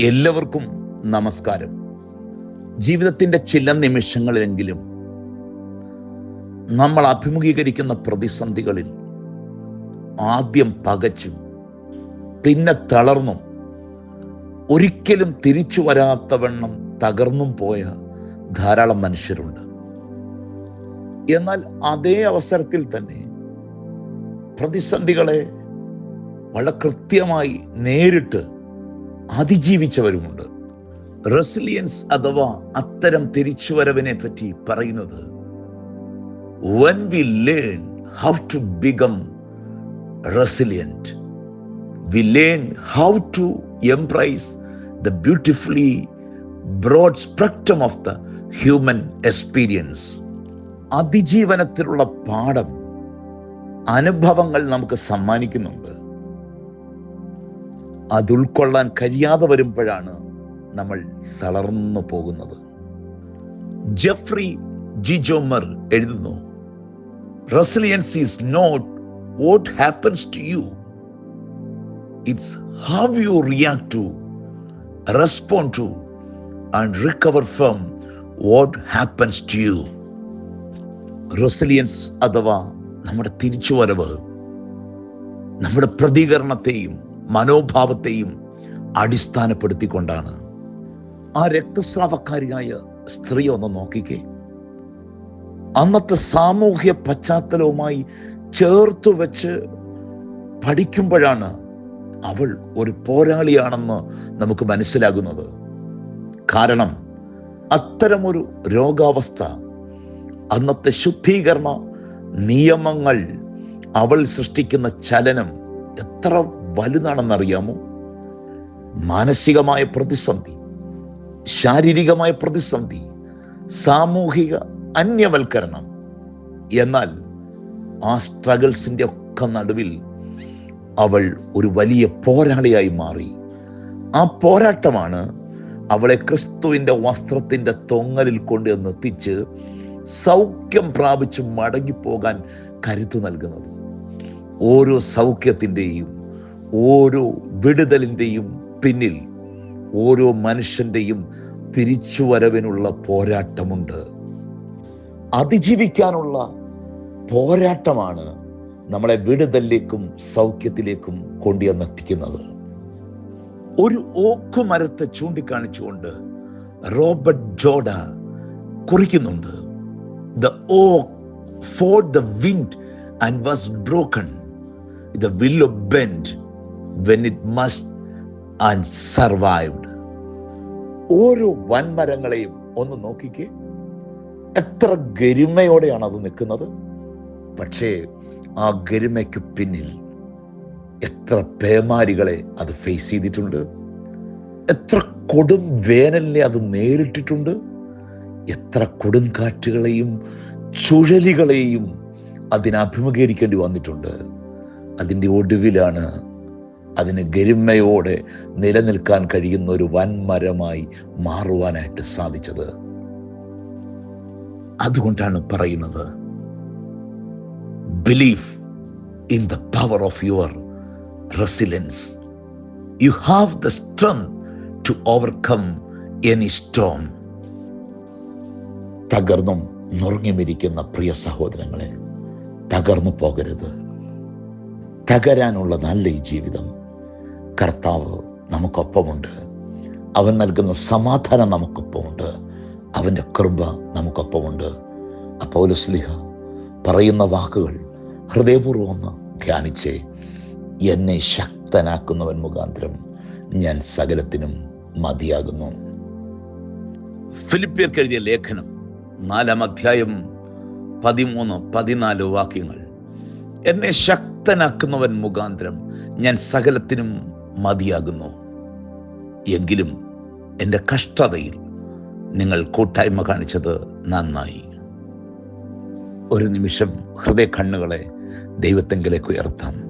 എല്ലാവർക്കും നമസ്കാരം. ജീവിതത്തിന്റെ ചില നിമിഷങ്ങളിലെങ്കിലും നമ്മൾ അഭിമുഖീകരിക്കുന്ന പ്രതിസന്ധികളിൽ ആദ്യം പകച്ചും പിന്നെ തളർന്നും ഒരിക്കലും തിരിച്ചു വരാത്ത വരാത്തവണ്ണം തകർന്നും പോയ ധാരാളം മനുഷ്യരുണ്ട്. എന്നാൽ അതേ അവസരത്തിൽ തന്നെ പ്രതിസന്ധികളെ വളരെ കൃത്യമായി നേരിട്ട് അതിജീവിച്ചവരുമുണ്ട് റെസിലിയൻസ് അഥവാ അത്തരം തിരിച്ചുവരവിനെ പറ്റി പറയുന്നത് when we learn how to become resilient we learn how to embrace the beautifully broad spectrum of the human experience അതിജീവനത്തിലുള്ള പാഠം അനുഭവങ്ങൾ നമുക്ക് സമ്മാനിക്കുന്നുണ്ട് അത് ഉൾക്കൊള്ളാൻ കഴിയാതെ വരുമ്പോഴാണ് നമ്മൾ സളർന്നു പോകുന്നത്. ജെഫ്രി ജിജോമർ എഴുതുന്നു resilience is not what happens to you it's how you react to respond to and recover from what happens to you resilience അഥവാ നമ്മുടെ തിരിച്ചുവരവ് നമ്മുടെ പ്രതികരണത്തെയും മനോഭാവത്തെയും അടിസ്ഥാനപ്പെടുത്തിക്കൊണ്ടാണ്. ആ രക്തസ്രാവക്കാരിയായ സ്ത്രീ ഒന്ന് നോക്കിക്കേ. അന്നത്തെ സാമൂഹ്യ പശ്ചാത്തലവുമായി ചേർത്തു വെച്ച് പഠിക്കുമ്പോഴാണ് അവൾ ഒരു പോരാളിയാണെന്ന് നമുക്ക് മനസ്സിലാകുന്നത്. കാരണം അത്തരമൊരു രോഗാവസ്ഥ അന്നത്തെ ശുദ്ധീകരണ നിയമങ്ങൾ അവൾ സൃഷ്ടിക്കുന്ന ചലനം എത്ര വലുതാണെന്നറിയാമോ? മാനസികമായ പ്രതിസന്ധി ശാരീരികമായ പ്രതിസന്ധി സാമൂഹിക അന്യവൽക്കരണം. എന്നാൽ ആ സ്ട്രഗിൾസിന്റെ ഒക്കെ നടുവിൽ അവൾ ഒരു വലിയ പോരാളിയായി മാറി. ആ പോരാട്ടമാണ് അവളെ ക്രിസ്തുവിന്റെ വസ്ത്രത്തിന്റെ തൊങ്ങലിൽ കൊണ്ട് നിർത്തിച്ച് സൗഖ്യം പ്രാപിച്ച് മടങ്ങിപ്പോകാൻ കരുത്തു നൽകുന്നത്. ഓരോ സൗഖ്യത്തിന്റെയും ഓരോ വിടുതലിന്റെയും പിന്നിൽ ഓരോ മനുഷ്യന്റെയും തിരിച്ചുവരവിനുള്ള പോരാട്ടമുണ്ട്. അതിജീവിക്കാനുള്ള പോരാട്ടമാണ് നമ്മളെ വിടുതലിലേക്കും സൗഖ്യത്തിലേക്കും കൊണ്ടുവന്നെത്തിക്കുന്നത്. ഒരു ഓക്ക് മരത്തെ ചൂണ്ടിക്കാണിച്ചുകൊണ്ട് Robert Jordan കുറിക്കുന്നുണ്ട്. The oak for the wind and was broken the willow bend when it must and survived ഓരോ വൻമരങ്ങളെയും ഒന്ന് നോക്കിക്കേ. എത്ര ഗരിമയോടെയാണ് അത് നിൽക്കുന്നത്. പക്ഷേ ആ ഗരിമയ്ക്ക് പിന്നിൽ എത്ര പേമാരികളെ അത് ഫേസ് ചെയ്തിട്ടുണ്ട്. എത്ര കൊടും വേനലിനെ അത് നേരിട്ടിട്ടുണ്ട്. എത്ര കൊടുങ്കാറ്റുകളെയും ചുഴലികളെയും അതിനെ അഭിമുഖീകരിക്കേണ്ടി വന്നിട്ടുണ്ട്. അതിന്റെ ഒടുവിലാണ് അതിന് ഗരിമയോടെ നിലനിൽക്കാൻ കഴിയുന്ന ഒരു വൻമരമായി മാറുവാനായിട്ട് സാധിച്ചത്. അതുകൊണ്ടാണ് പറയുന്നത് belief in the power of your resilience you have the strength to overcome any storm തകർന്നും നുറങ്ങിമിരിക്കുന്ന പ്രിയ സഹോദരങ്ങളെ തകർന്നു പോകരുത്. തകരാനുള്ളതല്ല ഈ ജീവിതം കർത്താവ് നമുക്കൊപ്പമുണ്ട്. അവൻ നൽകുന്ന സമാധാനം നമുക്കൊപ്പമുണ്ട്. അവന്റെ കൃപ നമുക്കൊപ്പമുണ്ട്. അപ്പൗലസ്ലിഹ പറയുന്ന വാക്കുകൾ ഹൃദയപൂർവം ഒന്ന് ധ്യാനിച്ച്. എന്നെ ശക്തനാക്കുന്നവൻ മുഖാന്തരം ഞാൻ സകലത്തിനും മതിയാകുന്നു. ഫിലിപ്പിയർക്ക് എഴുതിയ ലേഖനം നാലാം അധ്യായം പതിമൂന്ന് പതിനാല് വാക്യങ്ങൾ. എന്നെ ശക്തനാക്കുന്നവൻ മുഖാന്തരം ഞാൻ സകലത്തിനും മതിയാകുന്നു. എങ്കിലും എന്റെ കഷ്ടതയിൽ നിങ്ങൾ കൂട്ടായ്മ കാണിച്ചത് നന്നായി. ഒരു നിമിഷം ഹൃദയ കണ്ണുകളെ ദൈവത്തെങ്കിലേക്ക് ഉയർത്താം.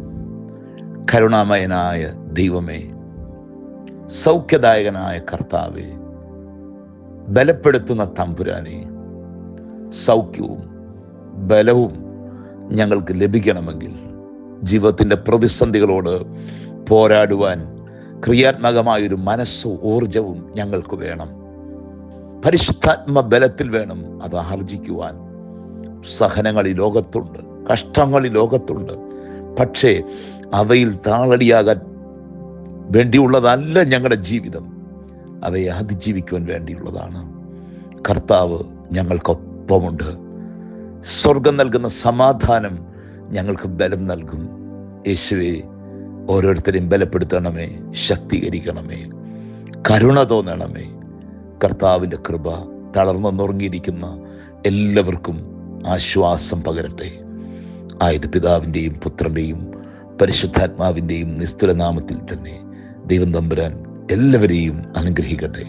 കരുണാമയനായ ദൈവമേ സൗഖ്യദായകനായ കർത്താവെ ബലപ്പെടുത്തുന്ന തമ്പുരാനെ സൗഖ്യവും ബലവും ഞങ്ങൾക്ക് ലഭിക്കണമെങ്കിൽ ജീവിതത്തിന്റെ പ്രതിസന്ധികളോട് പോരാടുവാൻ ക്രിയാത്മകമായ ഒരു മനസ്സും ഊർജവും ഞങ്ങൾക്ക് വേണം. പരിശുദ്ധാത്മ ബലത്തിൽ വേണം അത് ആർജിക്കുവാൻ. സഹനങ്ങൾ ഈ ലോകത്തുണ്ട് കഷ്ടങ്ങൾ ഈ ലോകത്തുണ്ട്. പക്ഷേ അവയിൽ താളടിയാകാൻ വേണ്ടിയുള്ളതല്ല ഞങ്ങളുടെ ജീവിതം. അവയെ അതിജീവിക്കുവാൻ വേണ്ടിയുള്ളതാണ്. കർത്താവ് ഞങ്ങൾക്കൊപ്പമുണ്ട്. സ്വർഗം നൽകുന്ന സമാധാനം ഞങ്ങൾക്ക് ബലം നൽകും. യേശുവെ ഓരോരുത്തരെയും ബലപ്പെടുത്തണമേ ശക്തീകരിക്കണമേ കരുണ തോന്നണമേ. കർത്താവിന്റെ കൃപ തളർന്നു നുറങ്ങിയിരിക്കുന്ന എല്ലാവർക്കും ആശ്വാസം പകരട്ടെ. ആയത് പിതാവിന്റെയും പുത്രന്റെയും പരിശുദ്ധാത്മാവിന്റെയും നിസ്തുലനാമത്തിൽ തന്നെ ദൈവം തമ്പുരാൻ എല്ലാവരെയും അനുഗ്രഹിക്കട്ടെ.